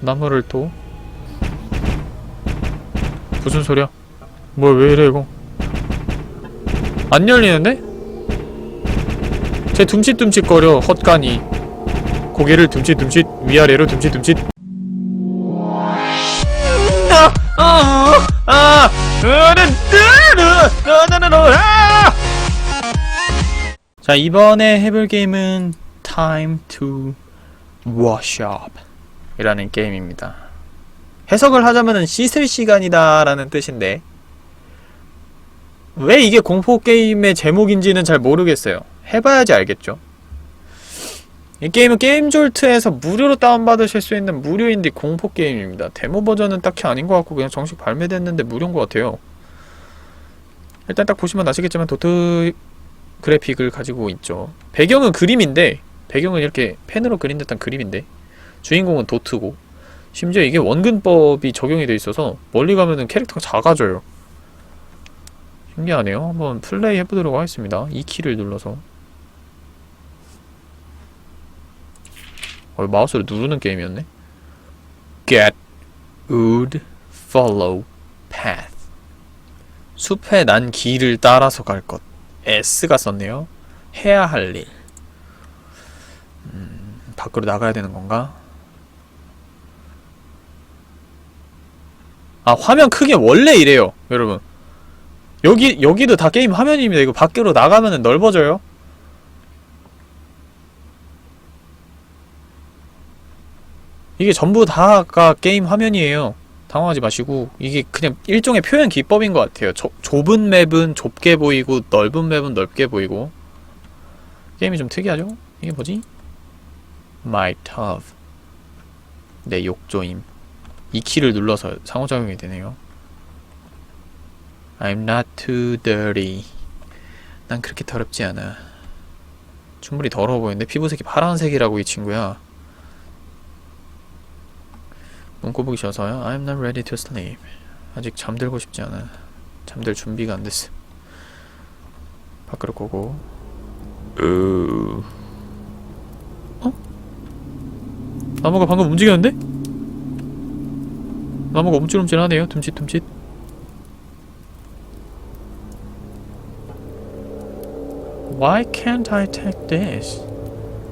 나무를 또 무슨 소리야? 뭐야 왜 이래 이거 안 열리는데? 제 둠칫둠칫거려 헛간이 고개를 둠칫둠칫 위아래로 둠칫둠칫 아! 아! 아! 자 이번에 해볼 게임은 Time to Wash Up 이라는 게임입니다. 해석을 하자면은 씻을 시간이다 라는 뜻인데 왜 이게 공포 게임의 제목인지는 잘 모르겠어요. 해봐야지 알겠죠? 이 게임은 게임졸트에서 무료로 다운받으실 수 있는 무료 인디 공포 게임입니다. 데모 버전은 딱히 아닌 것 같고 그냥 정식 발매됐는데 무료인 것 같아요. 일단 딱 보시면 아시겠지만 도트 그래픽을 가지고 있죠. 배경은 그림인데 배경은 이렇게 펜으로 그린 듯한 그림인데 주인공은 도트고 심지어 이게 원근법이 적용이 돼 있어서 멀리 가면은 캐릭터가 작아져요. 신기하네요. 한번 플레이 해보도록 하겠습니다. 이 키를 눌러서 어, 마우스를 누르는 게임이었네. Get, would, follow, path. 숲에 난 길을 따라서 갈 것. S가 썼네요. 해야 할 일. 음, 밖으로 나가야 되는 건가? 아, 화면 크기 원래 이래요, 여러분. 여기, 여기도 다 게임 화면입니다. 이거 밖으로 나가면은 넓어져요. 이게 전부 다가 게임 화면이에요. 당황하지 마시고 이게 그냥 일종의 표현 기법인 것 같아요. 좁- 좁은 맵은 좁게 보이고 넓은 맵은 넓게 보이고 게임이 좀 특이하죠? 이게 뭐지? My tub 내 욕조임 이 키를 눌러서 상호작용이 되네요. I'm not too dirty 난 그렇게 더럽지 않아. 충분히 더러워 보이는데 피부색이 파란색이라고 이 친구야. 문고 보기 쉬어서요. I'm not ready to sleep. 아직 잠들고 싶지 않아. 잠들 준비가 안 됐어. 밖으로 고고. 으. 어? 나무가 방금 움직였는데? 나무가 움찔움찔하네요. 둠칫둠칫. Why can't I take this?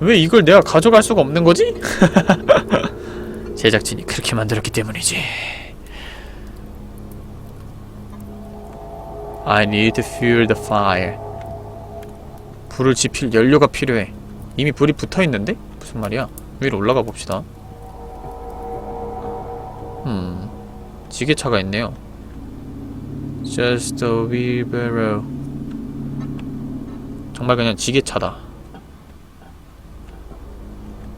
왜 이걸 내가 가져갈 수가 없는 거지? 제작진이 그렇게 만들었기 때문이지. I need to fuel the fire. 불을 지필 연료가 필요해. 이미 불이 붙어 있는데? 무슨 말이야? 위로 올라가 봅시다. 음, 지게차가 있네요. Just a wheelbarrow. 정말 그냥 지게차다.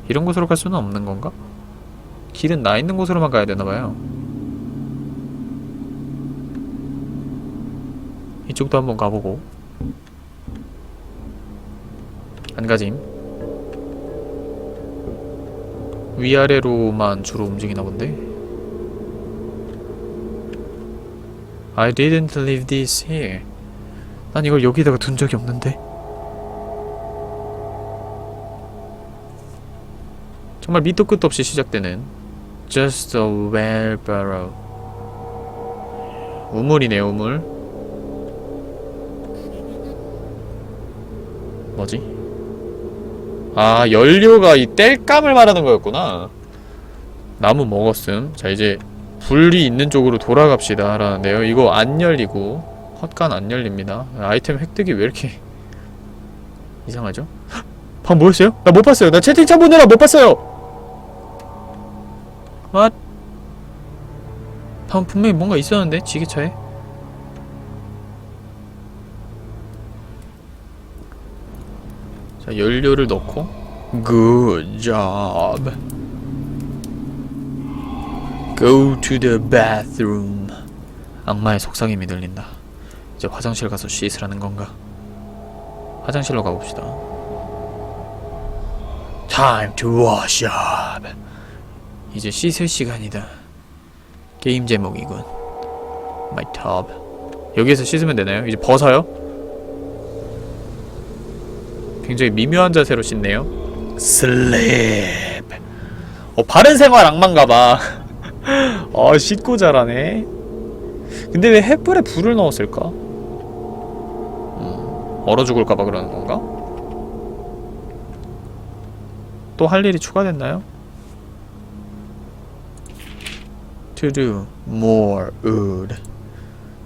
이런 곳으로 갈 수는 없는 건가? 길은 나 있는 곳으로만 가야 되나봐요. 이쪽도 한번 가보고. 안 가짐. 위아래로만 주로 움직이나 본데. I didn't leave this here. 난 이걸 여기다가 둔 적이 없는데. 정말 밑도 끝도 없이 시작되는 Just a wheelbarrow 우물이네요 우물 뭐지? 아 연료가 이 땔감을 말하는 거였구나 나무 먹었음 자 이제 불이 있는 쪽으로 돌아갑시다 라는데요 이거 안 열리고 헛간 안 열립니다 아이템 획득이 왜 이렇게 이상하죠? 헉! 방금 뭐였어요? 나 못 봤어요 나 채팅창 보느라 못 봤어요 What? 방금 분명히 뭔가 있었는데 지게차에 자 연료를 넣고 job Go to the bathroom 악마의 속삭임이 들린다 이제 화장실 가서 씻으라는 건가 화장실로 가봅시다 Time to wash up 이제 씻을 시간이다. 게임 제목이군. My tub. 여기에서 씻으면 되나요? 이제 벗어요? 굉장히 미묘한 자세로 씻네요. Sleep. 어 바른 생활 악마인가봐 어 씻고 자라네 근데 왜 횃불에 불을 넣었을까? 음, 얼어 죽을까봐 그러는 건가? 또 할 일이 추가됐나요? To do more wood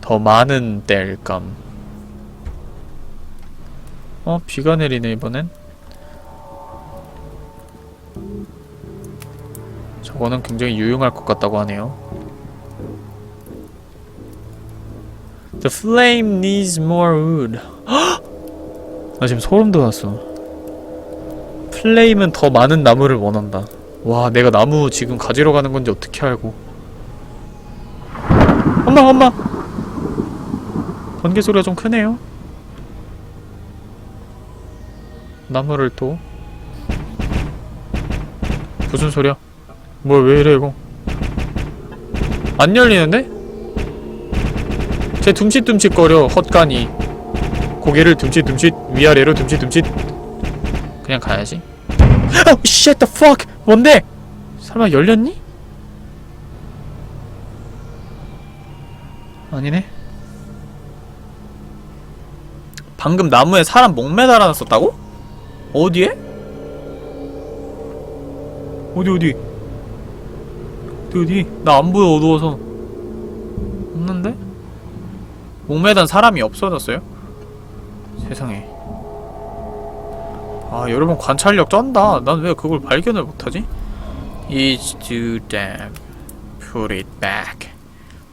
더 많은 땔감 어? 비가 내리네 이번엔 저거는 굉장히 유용할 것 같다고 하네요. The flame needs more wood. 나 지금 소름 돋았어. 플레임은 더 많은 나무를 원한다. 와 내가 나무 지금 가지러 가는 건지 어떻게 알고. 엄마 엄마! 번개 소리가 좀 크네요. 나무를 또. 무슨 소리야 뭐야 왜 이래 이거 안 열리는데? 제 둠칫둠칫거려 헛간이 고개를 둠칫둠칫 위아래로 둠칫둠칫 그냥 가야지 아! shit 뭔데? 설마 열렸니? 아니네 방금 나무에 사람 목 매달아 놨었다고? 어디에? 어디 어디 어디 나 안 보여 어두워서. 없는데? 목매단 사람이 없어졌어요? 세상에. 아 여러분 관찰력 쩐다. 난 왜 그걸 발견을 못하지? It's too damn. Put it back.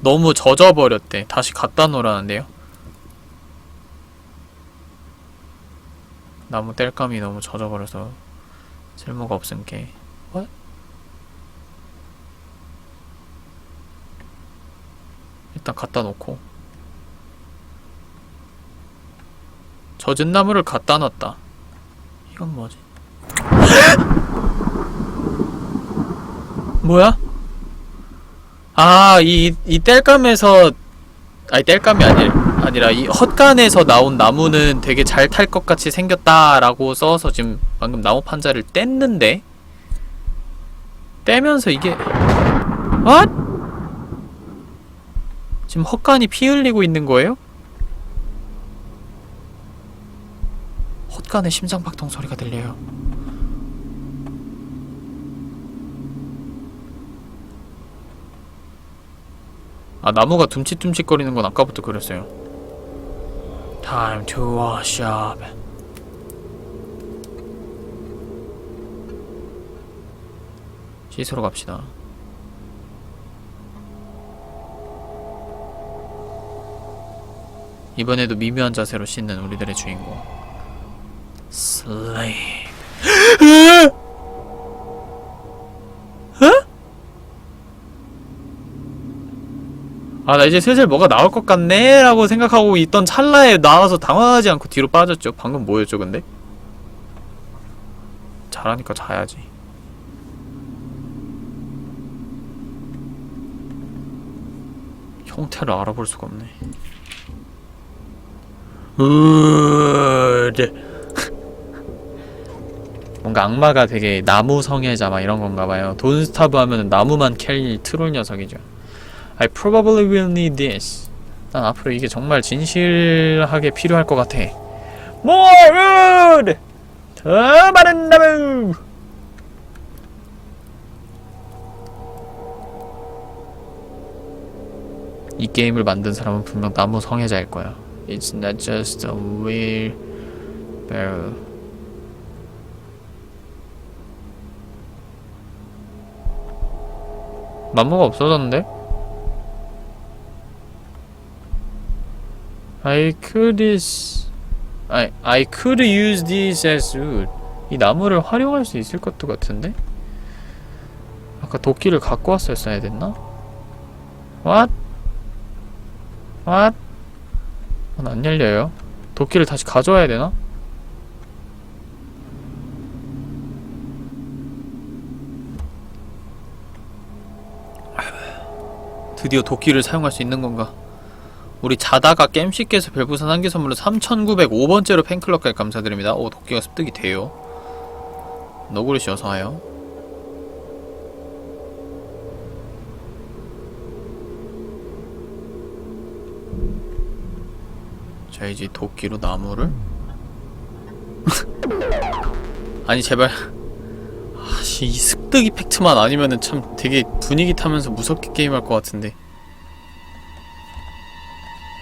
너무 젖어버렸대. 다시 갖다 놓으라는데요. 나무 땔감이 너무 젖어버려서 쓸모가 없은 게 What? 일단 갖다 놓고 젖은 나무를 갖다 놨다 이건 뭐지? 뭐야? 아, 이, 이 땔감에서, 아니, 땔감이 아니, 아니라, 이 헛간에서 나온 나무는 되게 잘 탈 것 같이 생겼다라고 써서 지금 방금 나무 판자를 뗐는데? 떼면서 이게, what? 지금 헛간이 피 흘리고 있는 거예요? 헛간에 심장박동 소리가 들려요. 아 나무가 둠칫둠칫거리는 건 아까부터 그랬어요. Time to wash up. 씻으러 갑시다. 이번에도 미묘한 자세로 씻는 우리들의 주인공. 슬레임. 아, 나 이제 슬슬 뭐가 나올 것 같네? 라고 생각하고 있던 찰나에 나와서 당황하지 않고 뒤로 빠졌죠. 방금 뭐였죠, 근데? 잘하니까 자야지. 형태를 알아볼 수가 없네. 으드. 뭔가 악마가 되게 나무 성애자 막 이런 건가 봐요. 돈스타브 하면은 나무만 캘 트롤 녀석이죠. I probably will need this. 난 앞으로 이게 정말 진실하게 필요할 것 같아. More wood! 더 많은 나무! 이 게임을 만든 사람은 분명 나무 성애자일 거야. It's not just a wheelbarrow. 나무가 없어졌는데? I could is I I could use this as wood. 이 나무를 활용할 수 있을 것도 같은데? 아까 도끼를 갖고 왔었어야 됐나? What? What? 어, 안 열려요. 도끼를 다시 가져와야 되나? 드디어 도끼를 사용할 수 있는 건가? 우리 자다가 겜식께서 별부산 한개 선물로 3905번째로 팬클럽까지 감사드립니다. 오 도끼가 습득이 돼요. 너구리 씨 어서와요. 자 이제 도끼로 나무를 아니 제발 아씨 이 습득 이펙트만 아니면은 참 되게 분위기 타면서 무섭게 게임할 것 같은데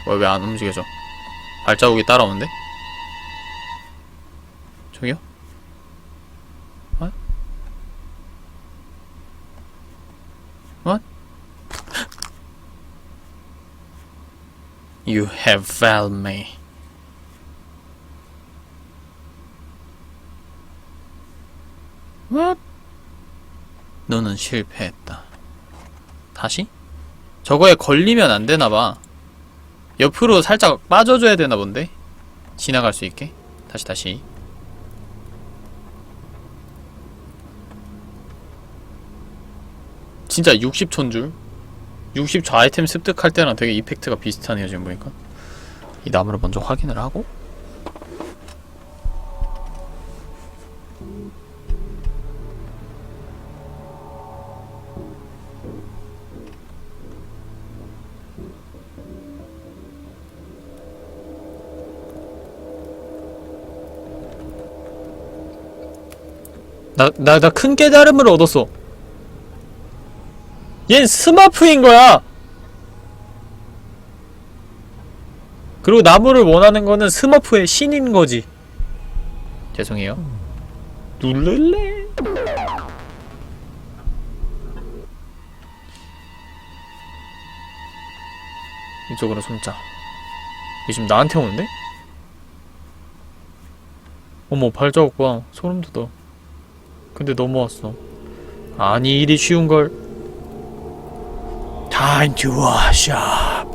왜 안 움직여져 발자국이 따라오는데? 저기요? What? You have failed me. What? 너는 실패했다. 다시? 저거에 걸리면 안 되나 봐. 옆으로 살짝 빠져줘야 되나 본데? 지나갈 수 있게. 다시 다시. 진짜 60초인 줄? 60초 아이템 습득할 때랑 되게 이펙트가 비슷하네요 지금 보니까. 이 나무를 먼저 확인을 하고. 나 나 나 큰 깨달음을 얻었어 얜 스마프인 거야. 그리고 나무를 원하는 거는 스머프의 신인 거지. 죄송해요. 눌를래? 이쪽으로 숨자. 이게 지금 나한테 오는데? 어머 발자국 봐. 소름 돋아. 근데 넘어왔어. 아니 일이 쉬운 걸. Time to wash up.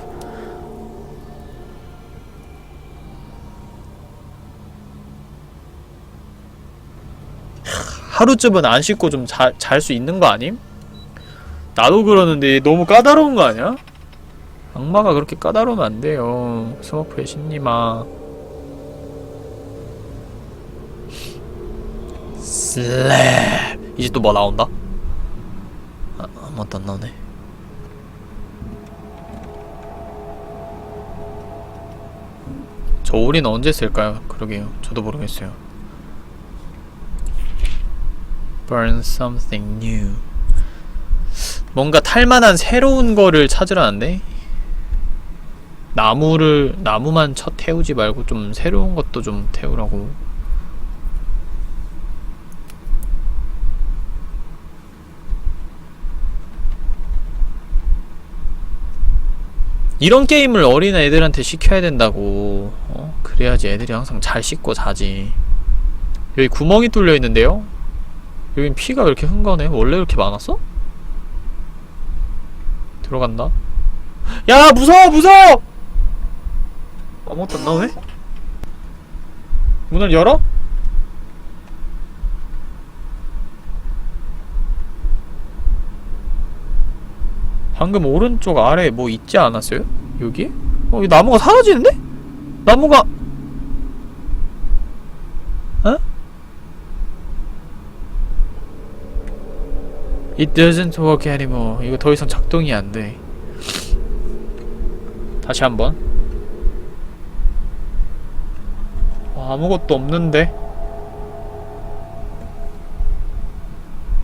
하루쯤은 안 씻고 좀 잘 수 있는 거 아님? 나도 그러는데 너무 까다로운 거 아니야? 악마가 그렇게 까다로우면 안 돼요. 스머프의 신님아. 슬랩. 이제 또 뭐 나온다? 아, 아무것도 안 나오네. 저 올인 언제 쓸까요? 그러게요. 저도 모르겠어요. Burn something new. 뭔가 탈만한 새로운 거를 찾으라는데? 나무를, 나무만 쳐 태우지 말고 좀 새로운 것도 좀 태우라고. 이런 게임을 어린 애들한테 시켜야 된다고 어? 그래야지 애들이 항상 잘 씻고 자지 여기 구멍이 뚫려 있는데요? 여긴 피가 왜 이렇게 흥건해? 원래 이렇게 많았어? 들어간다 야 무서워 무서워 아무것도 안 나오네? 문을 열어? 방금 오른쪽 아래 뭐 있지 않았어요? 여기? 어, 이 나무가 사라지는데? 나무가 어? It doesn't work anymore. 이거 더 이상 작동이 안 돼. 다시 한번. 와, 아무것도 없는데.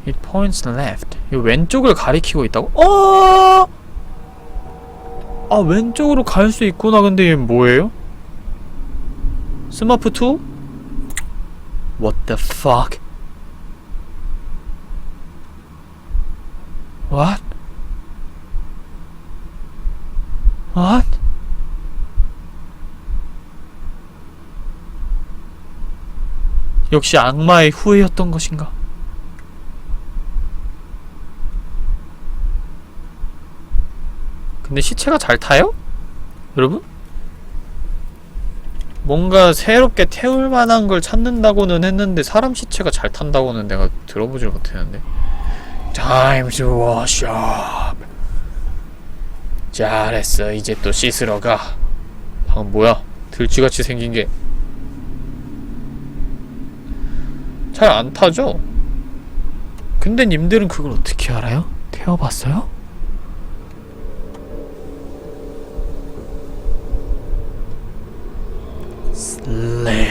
It points left. 이 왼쪽을 가리키고 있다고? 어! 아 왼쪽으로 갈 수 있구나. 근데 얘 뭐예요? 스마프 2? What the fuck? What? What? 역시 악마의 후예였던 것인가? 근데 시체가 잘 타요? 여러분? 뭔가 새롭게 태울 만한 걸 찾는다고는 했는데 사람 시체가 잘 탄다고는 내가 들어보질 못했는데 Time to 잘했어 이제 또 씻으러 가 방금 뭐야 들쥐같이 생긴 게 잘 안 타죠? 근데 님들은 그걸 어떻게 알아요? 태워봤어요? 네.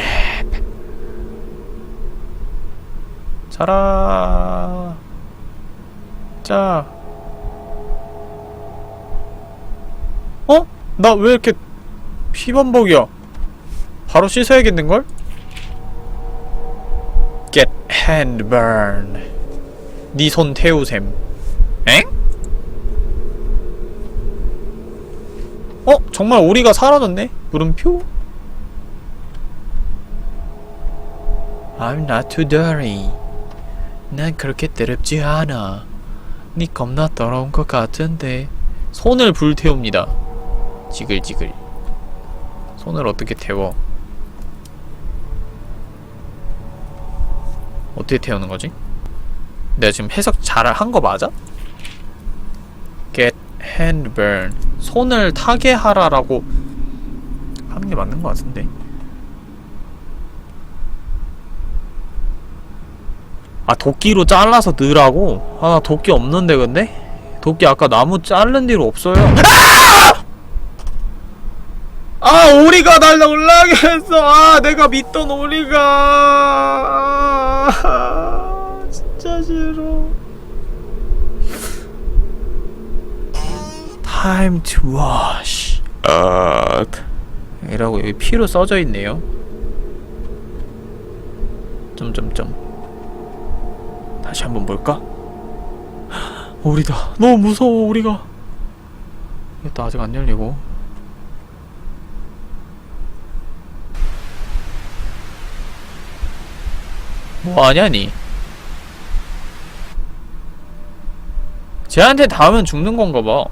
자라. 자. 어? 나 왜 이렇게 피범벅이야? 바로 씻어야겠는걸? Get hand burn. 네 손 태우셈. 엥? 어? 정말 오리가 사라졌네? 물음표? I'm not too dirty. 난 그렇게 더럽지 않아. 니 겁나 더러운 것 같은데. 손을 불태웁니다. 지글지글. 손을 어떻게 태워? 어떻게 태우는 거지? 내가 지금 해석 잘 한 거 맞아? Get hand burn. 손을 타게 하라라고 하는 게 맞는 거 같은데. 아 도끼로 잘라서 넣으라고? 아나 도끼 없는데 근데? 도끼 아까 나무 자른 뒤로 없어요. 아! 오리가 날라 올라가게 했어. 아 내가 믿던 오리가. 아, 진짜 싫어. Time to wash. Up 이라고 여기 피로 써져 있네요. 점점점 다시 한번 볼까? 오리다. 너무 무서워, 오리가. 이것도 아직 안 열리고. 뭐 하냐니? 쟤한테 닿으면 죽는 건가 봐.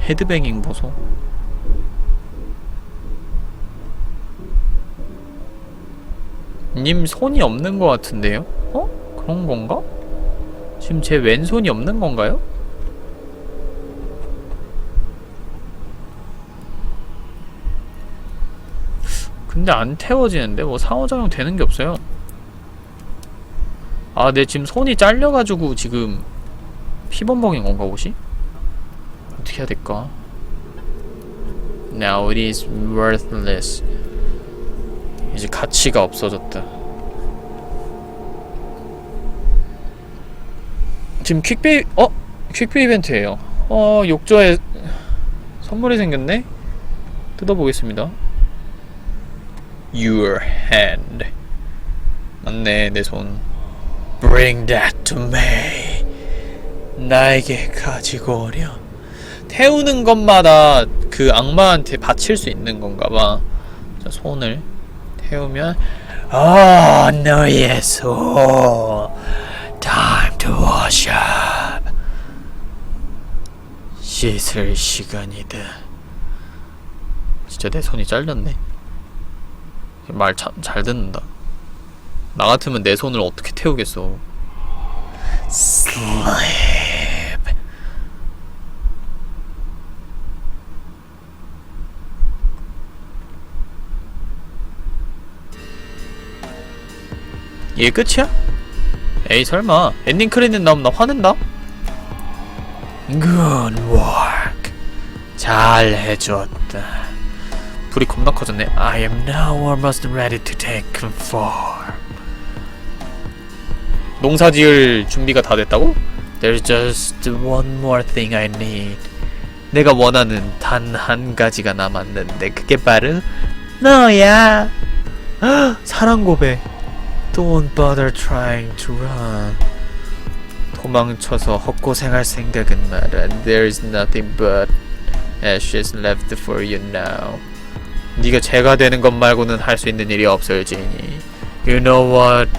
헤드뱅잉 보소. 님 손이 없는 것 같은데요? 어? 그런 건가? 지금 제 왼손이 없는 건가요? 근데 안 태워지는데 뭐 상호작용 되는 게 없어요. 아, 내 지금 손이 잘려가지고 지금 피범벅인 건가 옷이? 어떻게 해야 될까? Now it is worthless. 이제 가치가 없어졌다. 지금 퀵페이 어 퀵페이 이벤트예요. 어 욕조에 선물이 생겼네. 뜯어보겠습니다. Your hand. 맞네 내 손. Bring that to me. 나에게 가지고 오렴. 태우는 것마다 그 악마한테 바칠 수 있는 건가 봐. 자, 손을 태우면 아 너의 손 Time to wash up. 씻을 시간이다. 진짜 내 손이 잘렸네. 말참잘 듣는다. 나 같으면 내 손을 어떻게 태우겠어? Sleep 이게 끝이야? 에이 설마. 엔딩 크레딧 나오면 나 화낸다? Good work. 잘 해줬다. 불이 겁나 커졌네. I am now almost ready to take form. 농사 지을 준비가 다 됐다고? There's just one more thing I need. 내가 원하는 단 한 가지가 남았는데 그게 바로 너야. 사랑 고백 Don't bother trying to run. 도망쳐서 헛고생할 생각은 마라. There's nothing but ashes left for you now. 네가 죄가 되는 것 말고는 할 수 있는 일이 없을 지니. You know what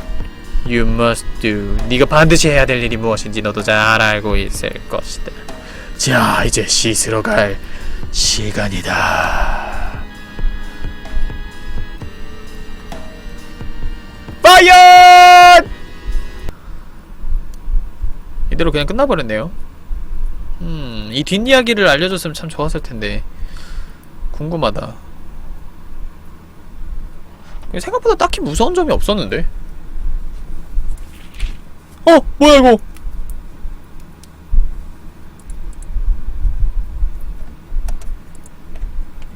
you must do. 네가 반드시 해야 될 일이 무엇인지 너도 잘 알고 있을 것이다. 자, 이제 씻으러 갈 시간이다. 과연 이대로 그냥 끝나버렸네요. 음, 이 뒷이야기를 알려줬으면 참 좋았을 텐데 궁금하다. 생각보다 딱히 무서운 점이 없었는데. 어, 뭐야 이거?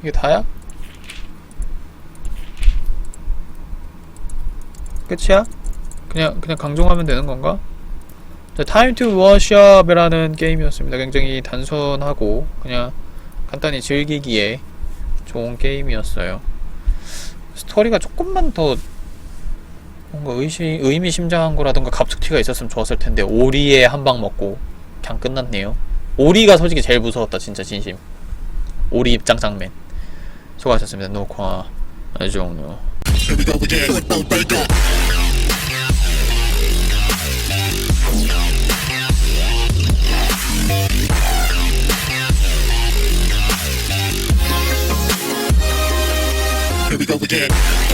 이게 다야? 끝이야? 그냥 그냥 강종하면 되는 건가? 자, 타임 투 워시업이라는 게임이었습니다. 굉장히 단순하고 그냥 간단히 즐기기에 좋은 게임이었어요. 스토리가 조금만 더 뭔가 의심, 의미심장한 거라던가 갑툭튀가 있었으면 좋았을 텐데 오리에 한 방 먹고 그냥 끝났네요. 오리가 솔직히 제일 무서웠다 진짜 진심. 오리 입장 장면. 수고하셨습니다. 녹화 종료. go again.